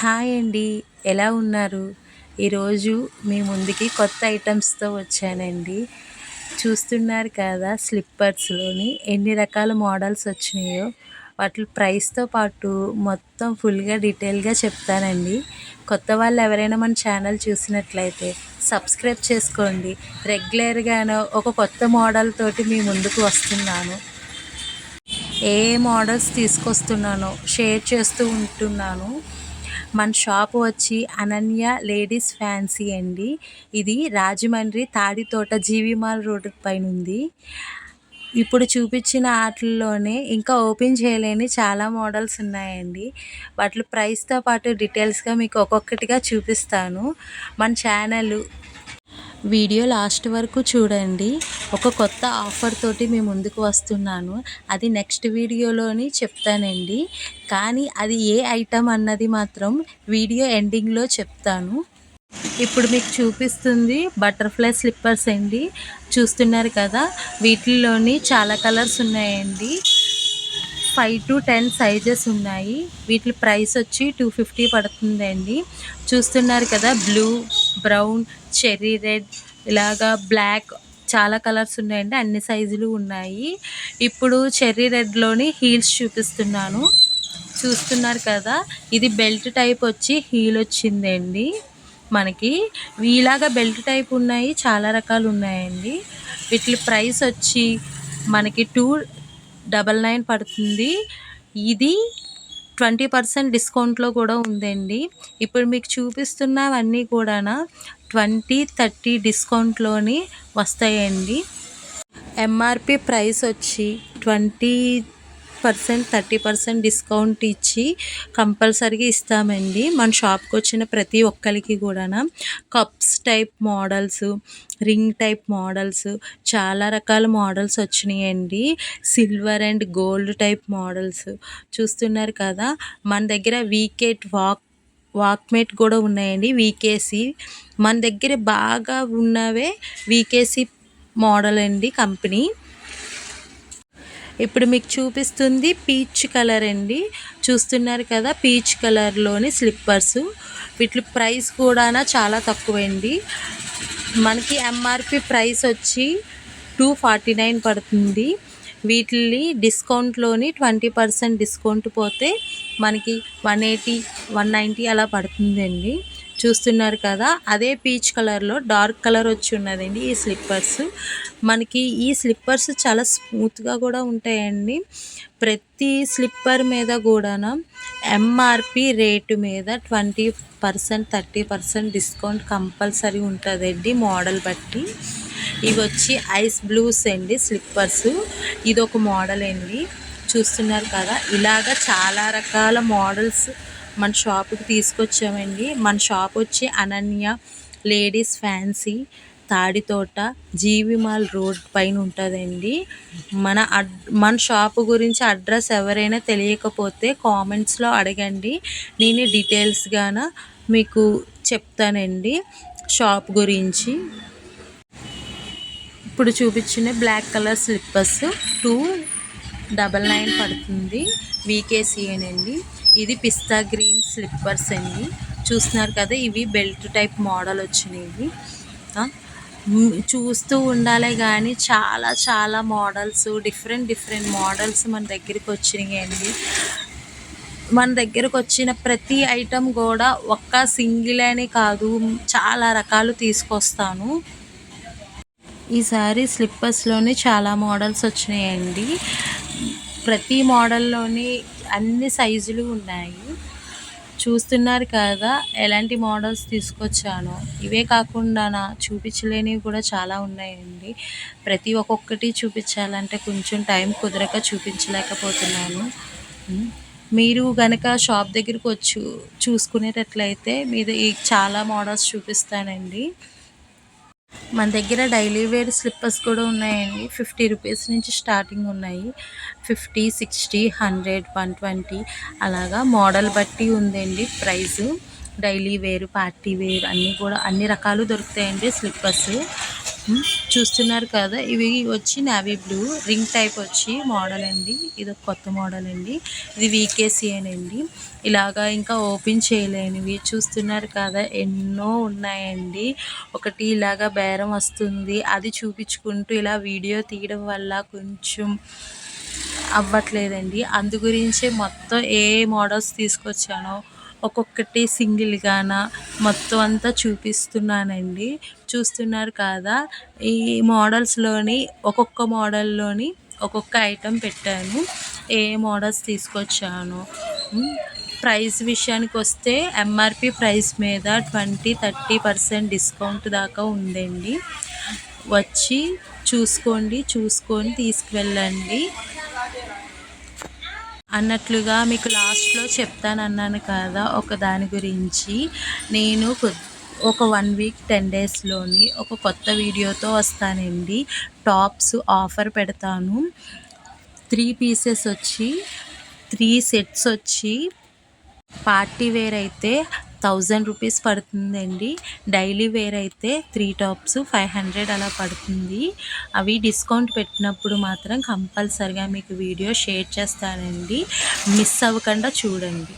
Hi అండి. ఎలా ఉన్నారు? ఈరోజు మీ ముందుకి కొత్త ఐటమ్స్తో వచ్చానండి. చూస్తున్నారు కదా స్లిప్పర్స్లోని ఎన్ని రకాల మోడల్స్ వచ్చినాయో. వాటి ప్రైస్తో పాటు మొత్తం ఫుల్గా డీటెయిల్గా చెప్తానండి. కొత్త వాళ్ళు ఎవరైనా మన ఛానల్ చూసినట్లయితే సబ్స్క్రైబ్ చేసుకోండి. రెగ్యులర్గాను ఒక కొత్త మోడల్ తోటి మీ ముందుకు వస్తున్నాను. ఏ మోడల్స్ తీసుకొస్తున్నానో షేర్ చేస్తూ ఉంటున్నాను. మన షాప్ వచ్చి అనన్య లేడీస్ ఫ్యాన్సీ అండి. ఇది రాజమండ్రి తాడితోట జీవిమాల్ రోడ్ పైన ఉంది ఇప్పుడు చూపించిన వాటిల్లోనే ఇంకా ఓపెన్ చేయలేని చాలా మోడల్స్ ఉన్నాయండి. వాటి ప్రైస్తో పాటు డీటెయిల్స్గా మీకు ఒక్కొక్కటిగా చూపిస్తాను. మన ఛానల్ వీడియో లాస్ట్ వరకు చూడండి. ఒక కొత్త ఆఫర్ తోటి మీ ముందుకు వస్తున్నాను. అది నెక్స్ట్ వీడియోలోని చెప్తానండి. కానీ అది ఏ ఐటమ్ అన్నది మాత్రం వీడియో ఎండింగ్లో చెప్తాను. ఇప్పుడు మీకు చూపిస్తుంది బటర్ఫ్లై స్లిప్పర్స్ అండి. చూస్తున్నారు కదా వీటిల్లోని చాలా కలర్స్ ఉన్నాయండి. ఫైవ్ టు టెన్ సైజెస్ ఉన్నాయి. వీటి ప్రైస్ వచ్చి టూ ఫిఫ్టీ పడుతుందండి. చూస్తున్నారు కదా బ్లూ బ్రౌన్ చెర్రీ రెడ్ ఇలాగా బ్లాక్ చాలా కలర్స్ ఉన్నాయండి. అన్ని సైజులు ఉన్నాయి. ఇప్పుడు చెర్రీ రెడ్లోని హీల్స్ చూపిస్తున్నాను. చూస్తున్నారు కదా ఇది బెల్ట్ టైప్ వచ్చి హీల్ వచ్చిందండి మనకి. వీలాగా బెల్ట్ టైప్ ఉన్నాయి చాలా రకాలు ఉన్నాయండి. వీటి ప్రైస్ వచ్చి మనకి టూ డబల్ నైన్ పడుతుంది. ఇది ట్వంటీ పర్సెంట్ డిస్కౌంట్లో కూడా ఉందండి. ఇప్పుడు మీకు చూపిస్తున్నవన్నీ కూడా ట్వంటీ థర్టీ డిస్కౌంట్లోని వస్తాయండి. ఎంఆర్పి ప్రైస్ వచ్చి twenty percent thirty percent discount ఇచ్చి కంపల్సరీగా ఇస్తామండి. మన షాప్కి వచ్చిన ప్రతి ఒక్కరికి కూడా cups type models ring type models చాలా రకాల మోడల్స్ వచ్చినాయండి. Silver and gold type models. చూస్తున్నారు కదా మన దగ్గర వీకెట్ వాక్ వాక్మేట్ కూడా ఉన్నాయండి. వీకేసీ. మన దగ్గర బాగా ఉన్నవే వీకేసీ మోడల్ అండి కంపెనీ. ఇప్పుడు మీకు చూపిస్తుంది పీచ్ కలర్ అండి. చూస్తున్నారు కదా పీచ్ కలర్లోని స్లిప్పర్స్. వీటి ప్రైస్ కూడా చాలా తక్కువండి. మనకి ఎంఆర్పి ప్రైస్ వచ్చి టూ ఫార్టీ నైన్ పడుతుంది వీటిని డిస్కౌంట్లోని ట్వంటీ పర్సెంట్ డిస్కౌంట్ పోతే మనకి వన్ ఎయిటీ వన్ నైంటీ అలా పడుతుందండి. చూస్తున్నారు కదా అదే పీచ్ కలర్లో డార్క్ కలర్ వచ్చి ఉన్నదండి ఈ స్లిప్పర్స్. మనకి ఈ స్లిప్పర్స్ చాలా స్మూత్గా కూడా ఉంటాయండి. ప్రతి స్లిప్పర్ మీద కూడా ఎంఆర్పి రేటు మీద twenty percent thirty percent discount compulsory ఉంటుందండి మోడల్ బట్టి. ఇవి వచ్చి ఐస్ బ్లూస్ అండి స్లిప్పర్స్. ఇది ఒక మోడల్ అండి. చూస్తున్నారు కదా ఇలాగ చాలా రకాల మోడల్స్ మన షాప్కి తీసుకొచ్చామండి. మన షాప్ వచ్చి Ananya ladies fancy Tadithota GV Mall road పైన ఉంటుందండి. మన అడ్ మన షాప్ గురించి అడ్రస్ ఎవరైనా తెలియకపోతే కామెంట్స్లో అడగండి. నేను డీటెయిల్స్గాన మీకు చెప్తానండి షాప్ గురించి. ఇప్పుడు చూపించిన black colour slippers two double nine పడుతుంది. వీకేసీఏనండి ఇది పిస్తా గ్రీన్ స్లిప్పర్స్ అండి. చూస్తున్నారు కదా ఇవి బెల్ట్ టైప్ మోడల్ వచ్చినాయి చూస్తూ ఉండాలి కానీ చాలా చాలా మోడల్స్ డిఫరెంట్ డిఫరెంట్ మోడల్స్ మన దగ్గరికి వచ్చినాయి అండి మన దగ్గరకు వచ్చిన ప్రతి ఐటెం కూడా ఒక్క సింగిల్ అని కాదు చాలా రకాలు తీసుకొస్తాను. ఈసారి స్లిప్పర్స్లోనే చాలా మోడల్స్ వచ్చినాయండి. ప్రతి మోడల్లోని అన్ని సైజులు ఉన్నాయి. చూస్తున్నారు కదా ఎలాంటి మోడల్స్ తీసుకొచ్చాను. ఇవే కాకుండా నా చూపించలేనివి కూడా చాలా ఉన్నాయండి. ప్రతి ఒక్కొక్కటి చూపించాలంటే కొంచెం టైం కుదరక చూపించలేకపోతున్నాను. మీరు కనుక షాప్ దగ్గరికి వచ్చి చూసుకునేటట్లయితే మీద చాలా మోడల్స్ చూపిస్తానండి. మన దగ్గర డైలీ వేర్ స్లిప్పర్స్ కూడా ఉన్నాయండి. ఫిఫ్టీ రూపీస్ నుంచి స్టార్టింగ్ ఉన్నాయి. Fifty sixty hundred one twenty అలాగా మోడల్ బట్టి ఉందండి price. Daily wear party wear అన్నీ కూడా అన్ని రకాలు దొరుకుతాయండి స్లిప్పర్స్. చూస్తున్నారు కదా ఇవి వచ్చి నావీ బ్లూ రింగ్ టైప్ వచ్చి మోడల్ అండి. ఇది ఒక కొత్త మోడల్ అండి. ఇది వీకేసీ అండి. ఇలాగా ఇంకా ఓపెన్ చేయలేనివి చూస్తున్నారు కదా ఎన్నో ఉన్నాయండి. ఒకటి ఇలాగా బేరం వస్తుంది. అది చూపించుకుంటూ ఇలా వీడియో తీయడం వల్ల కొంచెం అవ్వట్లేదండి. అందు గురించే మొత్తం ఏ మోడల్స్ తీసుకొచ్చానో ఒక్కొక్కటి సింగిల్గాన మొత్తం అంతా చూపిస్తున్నానండి. చూస్తున్నారు కదా ఈ మోడల్స్లోని ఒక్కొక్క మోడల్లోని ఒక్కొక్క ఐటెం పెట్టాను. ఏ మోడల్స్ తీసుకొచ్చాను? ప్రైస్ విషయానికి వస్తే ఎంఆర్పి ప్రైస్ మీద ట్వంటీ థర్టీ పర్సెంట్ డిస్కౌంట్ దాకా ఉందండి. వచ్చి చూసుకోండి చూసుకొని తీసుకువెళ్ళండి. అన్నట్లుగా మీకు లాస్ట్లో చెప్తానన్నాను కదా ఒక దాని గురించి. నేను ఒక వన్ వీక్ టెన్ డేస్లోని ఒక కొత్త వీడియోతో వస్తానండి. టాప్స్ ఆఫర్ పెడతాను. త్రీ పీసెస్ వచ్చి త్రీ సెట్స్ వచ్చి పార్టీ వేర్ అయితే థౌజండ్ రూపీస్ పడుతుందండి. డైలీ వేర్ అయితే త్రీ టాప్స్ ఫైవ్ హండ్రెడ్ అలా పడుతుంది. అవి డిస్కౌంట్ పెట్టినప్పుడు మాత్రం కంపల్సరిగా మీకు వీడియో షేర్ చేస్తానండి. మిస్ అవ్వకుండా చూడండి.